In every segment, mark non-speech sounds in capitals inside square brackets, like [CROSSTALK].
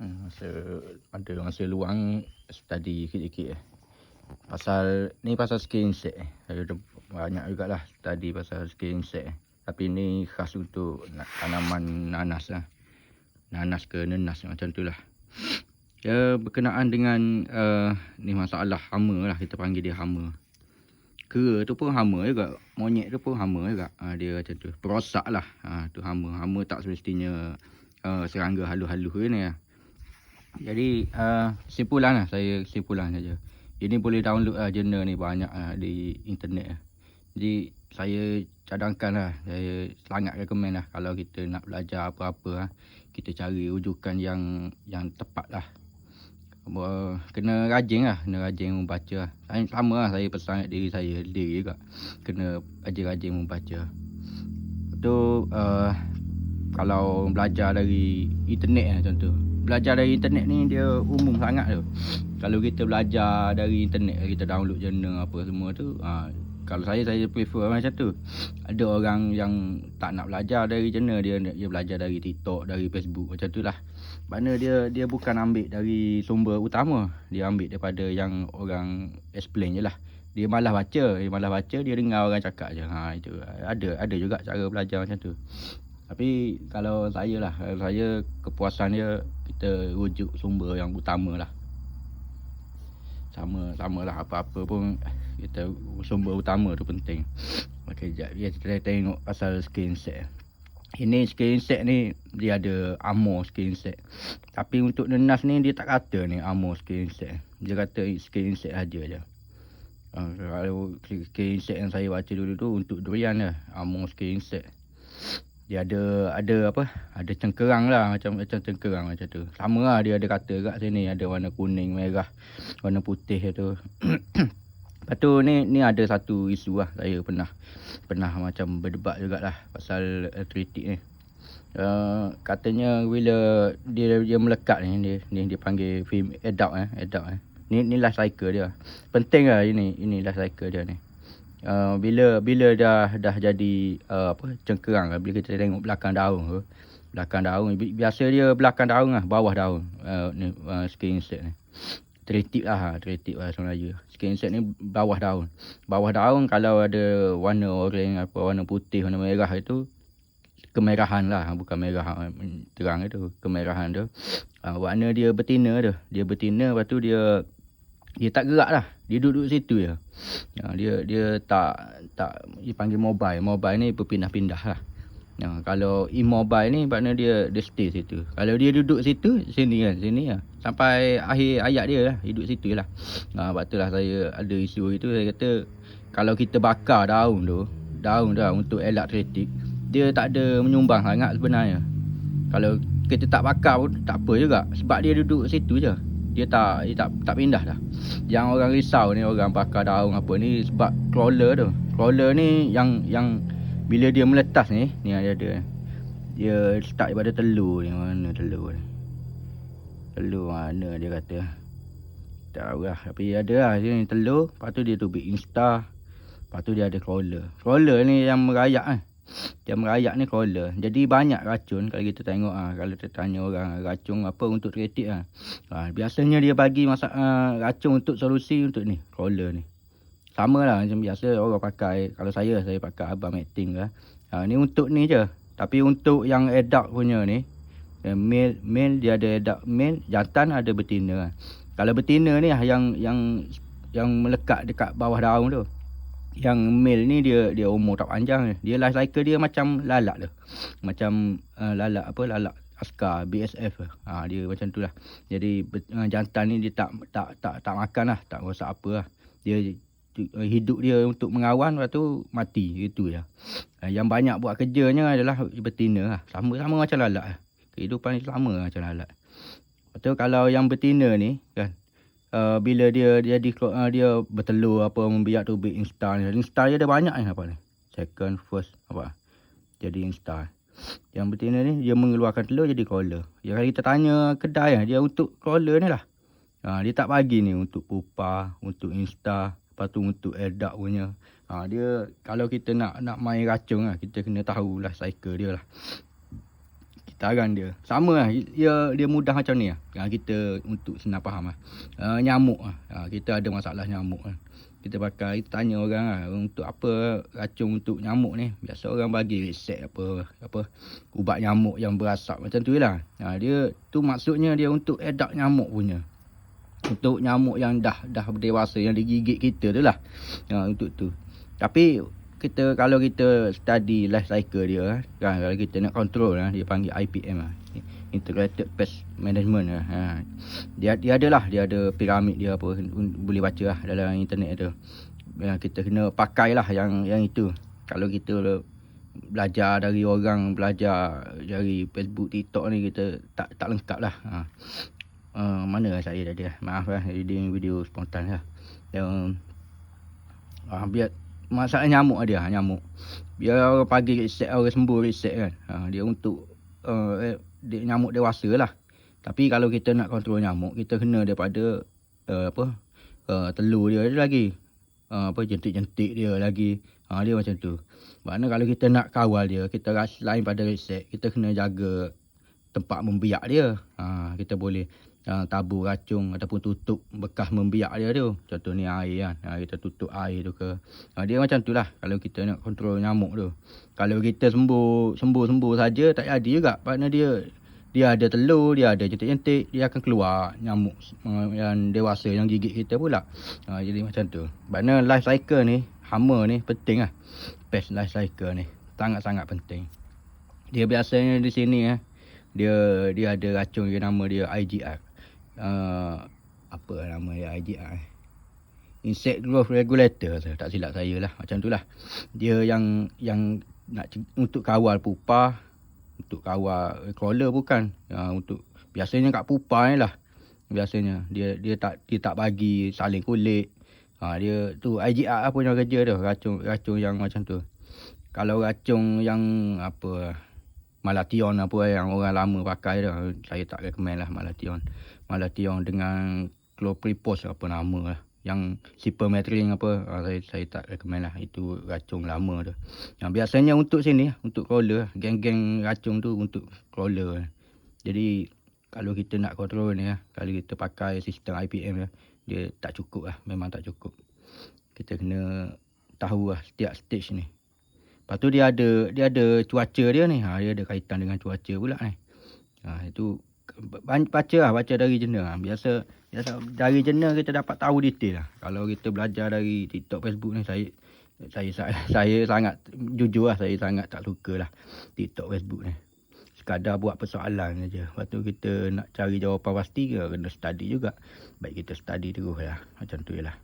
Hmm, masa ada masa luang study sikit-sikit eh. Pasal ni pasal skin set eh. Saya ada banyak jugalah study pasal skin set eh. Tapi ni khas untuk na- tanaman nanas lah. Nanas ke nenas macam tu lah. Ya berkenaan dengan uh, ni masalah hama lah kita panggil dia hama. Kera tu pun hama juga. Monyet tu pun hama juga. Ha, dia macam tu. Perosak lah. Ha, tu hama. Hama tak semestinya uh, serangga halus-halus ni lah. Jadi uh, simpulan lah saya simpulan saja. Ini boleh download lah jurnal ni banyak lah di internet lah. Jadi saya cadangkan lah. Saya sangat recommend lah kalau kita nak belajar apa-apa lah. Kita cari rujukan yang yang tepat lah. Kena rajin lah. Kena rajin membaca lah. Saya, sama lah saya pesan diri saya sendiri juga. Kena rajin-rajin membaca. Lepas tu uh, kalau belajar dari internet lah contoh belajar dari internet ni dia umum sangat tu. Kalau kita belajar dari internet, kita download jurnal apa semua tu, ha, kalau saya saya prefer macam tu. Ada orang yang tak nak belajar dari jurnal dia dia belajar dari TikTok, dari Facebook macam tu lah. Mana dia dia bukan ambil dari sumber utama, dia ambil daripada yang orang explain je lah. Dia malah baca, dia malah baca, dia dengar orang cakap je. Ha itu ada ada juga cara belajar macam tu. Tapi kalau saya lah, saya kepuasan dia kita rujuk sumber yang utama lah. Sama sama lah apa-apa pun kita sumber utama tu penting. Okey, jap kita tengok pasal skin set. Ini skin set ni dia ada armor skin set. Tapi untuk nenas ni dia tak kata ni armor skin set. Dia kata skin set aja je. Uh, kalau skin set yang saya baca dulu tu untuk durian lah. Armor skin set dia ada ada apa? Ada cengkerang lah macam macam cengkerang macam tu. Sama lah dia ada kata kat sini ada warna kuning merah warna putih tu [COUGHS] lepas tu ni ni ada satu isu lah saya pernah pernah macam berdebat jugalah pasal arthritic ni. Uh, katanya bila dia dia melekat ni dia ni dia panggil film adult eh adult eh. Ni ni life cycle dia. Penting lah ini ini life cycle dia ni Uh, bila bila dah dah jadi uh, apa cengkerang bila kita tengok belakang daun tu belakang daun biasa dia belakang daun lah bawah daun. Uh, ni uh, skin set ni. Tritip lah ha, tritip lah Melayu. Skin set ni bawah daun. Bawah daun kalau ada warna oranye apa warna putih warna merah itu kemerahan lah. Bukan merah terang itu kemerahan tu uh, warna dia betina tu dia betina lepas tu dia dia tak gerak lah dia duduk situ je. Ya, dia dia tak tak dia panggil mobile. Mobile ni berpindah-pindah lah. Ya, kalau immobile ni makna dia dia stay situ. Kalau dia duduk situ sini kan sini lah. Sampai akhir ayat dia lah duduk situ lah. Ha, sebab tu lah saya ada isu itu saya kata kalau kita bakar daun tu daun dah untuk elektrik dia tak ada menyumbang sangat sebenarnya. Kalau kita tak bakar pun tak apa juga. Sebab dia duduk situ je dia tak dia tak tak pindah dah. Yang orang risau ni orang bakar daun apa ni sebab crawler tu. Crawler ni yang yang bila dia meletas ni, ni ada ada. Dia start daripada telur ni mana telur ni. Telur mana dia kata. Tak tahu lah tapi ada lah sini telur, lepas tu dia tubik insta. Lepas tu dia ada crawler. Crawler ni yang merayak kan. Eh. Dia merayak ni crawler. Jadi banyak racun kalau kita tengok ah kalau kita tanya orang racun apa untuk kreatif ah. Ha, biasanya dia bagi masa uh, racun untuk solusi untuk ni crawler ni. Sama lah macam biasa orang pakai kalau saya saya pakai abang acting lah. Ha, ni untuk ni je. Tapi untuk yang adult punya ni male male dia ada adult male jantan ada betina. Kalau betina ni yang yang yang melekat dekat bawah daun tu yang male ni dia dia umur tak panjang dia life cycle dia macam lalak tu macam uh, lalak apa lalak askar BSF ha dia macam tu lah. Jadi uh, jantan ni dia tak tak tak tak makan lah. Tak rosak apa lah. Dia uh, hidup dia untuk mengawan lepas tu mati. Itu ya uh, yang banyak buat kerjanya adalah betina lah. Sama-sama macam lalak lah. kehidupan ni sama macam lalak. Betul kalau yang betina ni kan uh, bila dia jadi uh, dia bertelur apa membiak tu big insta ni. Insta dia ada banyak ni apa ni. Second, first apa. Jadi insta. Yang betina ni dia mengeluarkan telur jadi crawler. Ya kalau kita tanya kedai dia untuk crawler ni lah. Ha, dia tak bagi ni untuk pupa, untuk insta, lepas tu untuk edak punya. Ha, dia kalau kita nak nak main racun lah, kita kena tahulah cycle dia lah. Sekarang dia. Sama lah. Dia, dia mudah macam ni lah. Kita untuk senang faham lah. Uh, nyamuk lah. Uh, kita ada masalah nyamuk lah. Kita pakai, kita tanya orang lah. Untuk apa racun untuk nyamuk ni. Biasa orang bagi resep apa. apa Ubat nyamuk yang berasap macam tu lah. Uh, dia tu maksudnya dia untuk edak nyamuk punya. Untuk nyamuk yang dah dah dewasa yang digigit kita tu lah. Uh, untuk tu. Tapi kita kalau kita study life cycle dia kan kalau kita nak control lah dia panggil IPM lah integrated pest management lah ha. dia dia adalah dia ada piramid dia apa boleh baca lah dalam internet tu yang kita kena pakai lah yang yang itu kalau kita belajar dari orang belajar dari Facebook TikTok ni kita tak tak lengkap lah ha. Uh, mana lah saya tadi lah maaf lah reading video spontan lah yang uh, biar masalah nyamuk dia nyamuk. Biar orang pagi reset orang sembuh reset kan. Ha, dia untuk uh, dia, nyamuk dewasa lah. Tapi kalau kita nak kontrol nyamuk kita kena daripada uh, apa uh, telur dia lagi. Uh, apa jentik-jentik dia lagi. Ha, dia macam tu. Makna kalau kita nak kawal dia kita rasa lain pada reset kita kena jaga tempat membiak dia. Ha, kita boleh uh, tabur racun ataupun tutup bekas membiak dia tu. Contoh ni air kan. Uh, kita tutup air tu ke. Uh, dia macam tu lah kalau kita nak kontrol nyamuk tu. Kalau kita sembuh sembuh-sembuh saja tak jadi juga. Kerana dia dia ada telur, dia ada jentik-jentik, dia akan keluar nyamuk yang dewasa yang gigit kita pula. Uh, jadi macam tu. Kerana life cycle ni, hama ni penting lah. Pest life cycle ni. Sangat-sangat penting. Dia biasanya di sini eh. Dia dia ada racun yang nama dia IGR uh, apa nama dia IGR eh. Insect Growth Regulator tak silap saya lah. Macam tu lah. Dia yang yang nak untuk kawal pupa untuk kawal crawler bukan. Uh, untuk biasanya kat pupa ni lah. Biasanya dia dia tak dia tak bagi saling kulit. Ha, dia tu IGR apa yang kerja tu? Racun racun yang macam tu. Kalau racun yang apa Malation apa yang orang lama pakai tu saya tak recommend lah Malation Malation dengan Clopripos apa nama lah. Yang Cipermetrin apa ah, saya saya tak recommend lah. Itu racun lama tu. Yang biasanya untuk sini untuk crawler geng-geng racun tu untuk crawler jadi kalau kita nak control ni lah kalau kita pakai sistem IPM lah dia tak cukup lah. Memang tak cukup. Kita kena tahu lah setiap stage ni. Lepas tu dia ada dia ada cuaca dia ni. Ha, dia ada kaitan dengan cuaca pula ni. Ha, itu baca lah baca dari jurnal. Ha, biasa biasa dari jurnal kita dapat tahu detail lah. Kalau kita belajar dari TikTok, Facebook ni saya saya saya, [LAUGHS] saya sangat jujur lah saya sangat tak suka lah TikTok, Facebook ni. Sekadar buat persoalan saja. Lepas tu kita nak cari jawapan pasti ke kena study juga. Baik kita study terus lah. Macam tu lah.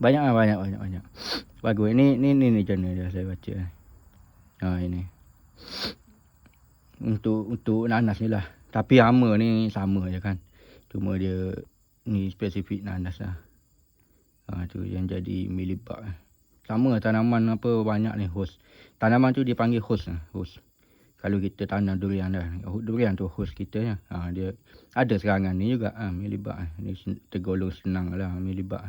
Banyak lah, banyak, banyak, banyak. Bagus. Ini, ini, ini, ini channel dia saya baca. Ha, ini. Untuk, untuk nanas ni lah. Tapi hama ni sama je kan. Cuma dia, ni spesifik nanas lah. Ha, tu yang jadi milibak. Sama tanaman apa banyak ni host. Tanaman tu dia panggil host lah. Host. Kalau kita tanam durian dah. Durian tu host kita ya. Ha, dia ada serangan ni juga. Ha, milibak. Ni tergolong senang lah milibak.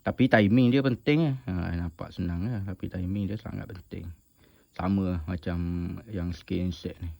Tapi timing dia penting ha, Nampak senang lah Tapi timing dia sangat penting Sama macam yang skin set ni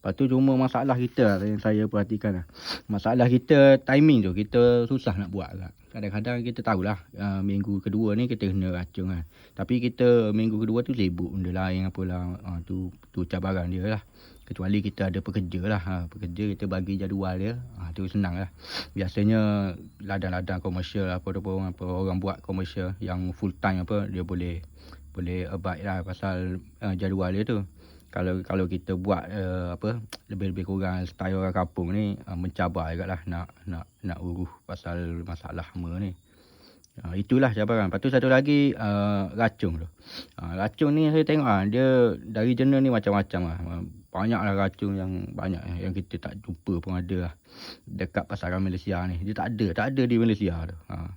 Lepas tu cuma masalah kita lah yang saya perhatikan lah. Masalah kita timing tu kita susah nak buat lah. Kadang-kadang kita tahulah uh, minggu kedua ni kita kena racun lah. Tapi kita minggu kedua tu sibuk benda lain apalah. Uh, tu, tu cabaran dia lah. Kecuali kita ada pekerja lah. Ha, pekerja kita bagi jadual dia. Ha, tu senang lah. Biasanya ladang-ladang komersial apa apa, apa orang buat komersial yang full time apa dia boleh boleh abide lah pasal uh, jadual dia tu kalau kalau kita buat uh, apa lebih-lebih kurang style orang kampung ni uh, mencabar jugaklah nak nak nak urus pasal masalah hama ni. Uh, itulah cabaran. Lepas tu satu lagi uh, racun tu. Uh, racun ni saya tengok uh, dia dari jenis ni macam-macam lah. Uh, banyaklah racun yang banyak yang kita tak jumpa pun ada lah. Dekat pasaran Malaysia ni. Dia tak ada, tak ada di Malaysia tu. Uh,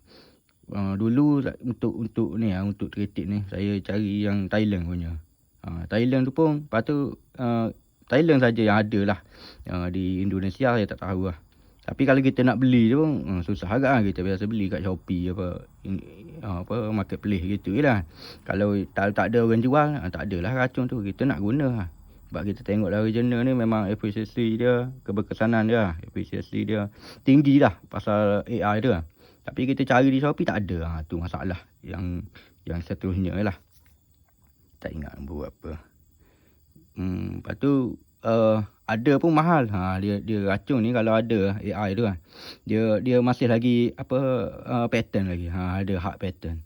uh, dulu untuk untuk ni uh, untuk treated ni saya cari yang Thailand punya. Ha, Thailand tu pun Lepas tu uh, Thailand saja yang ada lah uh, Di Indonesia saya tak tahu lah Tapi kalau kita nak beli tu pun uh, Susah agak lah Kita biasa beli kat Shopee apa, in, uh, apa Marketplace gitu je lah Kalau tak, tak ada orang jual uh, Tak adalah racun tu Kita nak guna lah Sebab kita tengok dari jurnal ni memang efisiensi dia, keberkesanan dia, efisiensi dia tinggi lah pasal AI dia. Tapi kita cari di Shopee tak ada. Ha, tu masalah yang yang seterusnya lah. Tak ingat buat apa. Hmm, lepas tu uh, ada pun mahal. Ha, dia dia racun ni kalau ada AI tu kan. Dia dia masih lagi apa uh, pattern lagi. Ha, ada hak pattern.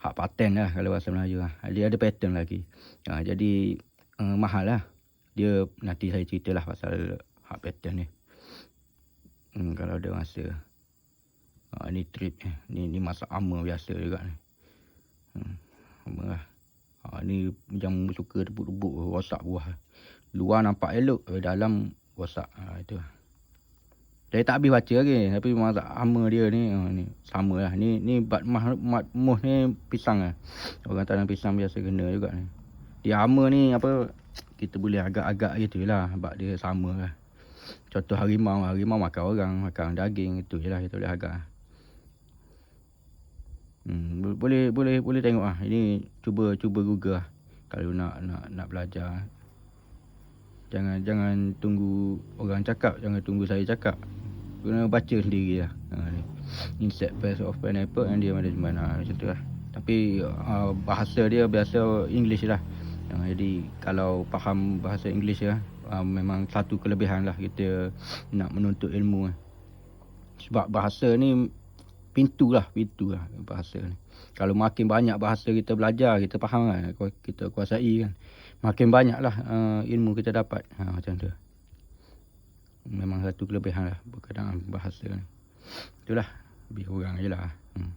Hak paten lah kalau bahasa Melayu lah. Dia ada pattern lagi. Ha, jadi uh, mahal lah dia nanti saya ceritalah pasal hak pattern ni. Hmm, kalau ada masa. Ha, ni trip ni. Ni, ni masa ama biasa juga ni. Hmm, ama lah. Ha, ni yang suka debuk-debuk rosak buah. Luar nampak elok. Dalam rosak. Ha, itu lah. Saya tak habis baca lagi. Tapi masa ama dia ni. Ha, ni sama lah. Ni, ni bat mah, mat muh ni pisang lah. Orang tanam pisang biasa kena juga ni. Dia ama ni apa kita boleh agak-agak gitu lah sebab dia sama lah contoh harimau harimau makan orang makan daging itu je lah kita boleh agak hmm, boleh boleh boleh tengok lah. Ini cuba cuba google lah. Kalau nak nak nak belajar. Jangan jangan tunggu orang cakap. Jangan tunggu saya cakap. Kena baca sendiri lah. Ha, ni. insect pest of pineapple and dia management ha, macam tu lah. Tapi uh, bahasa dia biasa English lah. Uh, jadi kalau faham bahasa Inggeris ya, uh, memang satu kelebihan lah kita nak menuntut ilmu. Uh. Sebab bahasa ni pintu lah, pintu lah bahasa ni. Kalau makin banyak bahasa kita belajar, kita faham kan, kita kuasai kan. Makin banyak lah uh, ilmu kita dapat. Ha, macam tu. Memang satu kelebihan lah berkenaan bahasa ni. Itulah, lebih kurang je lah. Hmm.